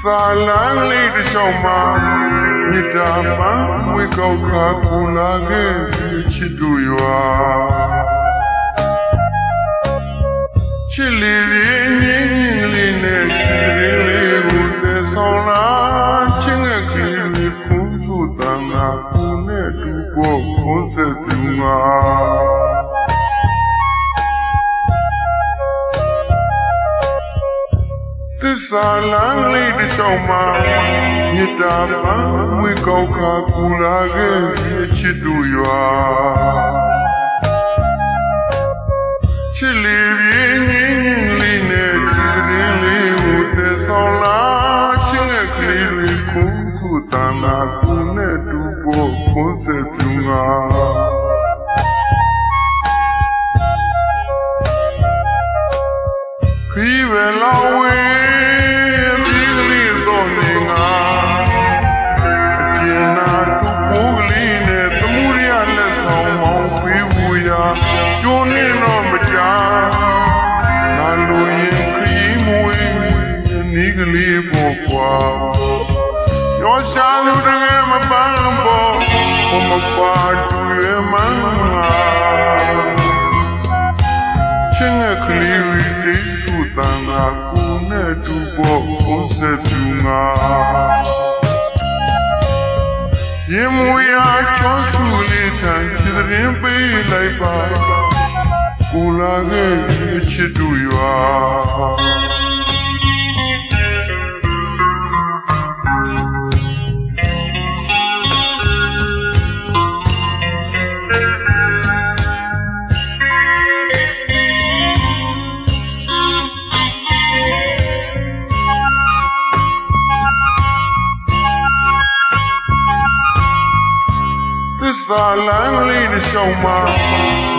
စာလန်းလေးတစ်ချောင်းမှာမြစ်တာပန်းမွေကောက်ခါကူလာခဲ့ပြီးချစ်သူရွာချစ်လေးလေးငင်းငင်းလေးနဲ့ချစ်လေးလေးကိုသက်ဆောင်လာချင်းငယ်ကလေးလေးခုံးစုတန်ငါကိုနဲ့တူဖို့ခွန်ဆက်ပြူငါ သစ္စာလမ်းလေးတစ်ချောင်းမှာမြစ်တာပန်းဝေကောက်ခါကူလာခဲ့ပြီးချစ်သူရွာချစ်လေးပြင်းငင်းငင်းလေးနဲ့ဒီကလေးလေးကိုသက်ဆောင်လာချင်းရဲ့ကလေးတွေခုံးစုတန်လာကူနဲ့တူဖို့ခွန်ဆက်ပြူငါခီးပဲလောင်းဝေး ကွာရောရှာလူတကယ်မပန်းပေါ်ဘမပါတူရမန်းချင်းငယ်ကလေးတွေလေးစုတန်တာကိုနဲ့တူဖို့ဘုဆက်သူငါရင်မူရာချောဆူလေးထန်ချစ်ရင်ပေးလိုက်ပါကိုလာခဲ့ချစ်သူရွာ စ္စာလမ်းကလေးတစ်ချောင်းမှာ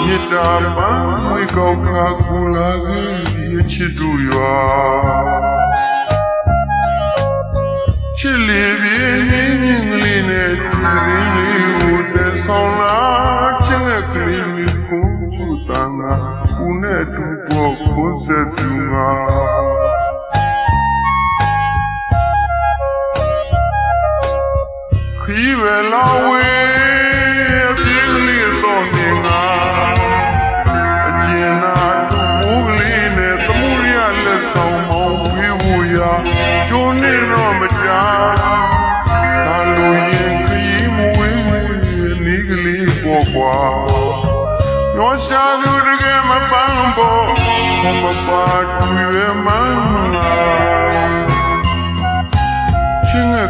မေတ္တာပန်းဝေကောက်ခါကူလာခဲ့ဒီချစ်သူရွာချစ်လေးပြင်းငင်းငင်းကလေးနဲ့ဒီရင်းလေးကိုတက်ဆောင်လာချစ်ငယ်ကလေးမျိုးကိုချူတန်တာကိုနဲ့တူဖို့ကိုဆက်သူငါခီးပဲလာဝေး လေးပေါ်ကွာရောရှာသူတကယ်မပန်းပေါ်မပါတူရမန်းလာချ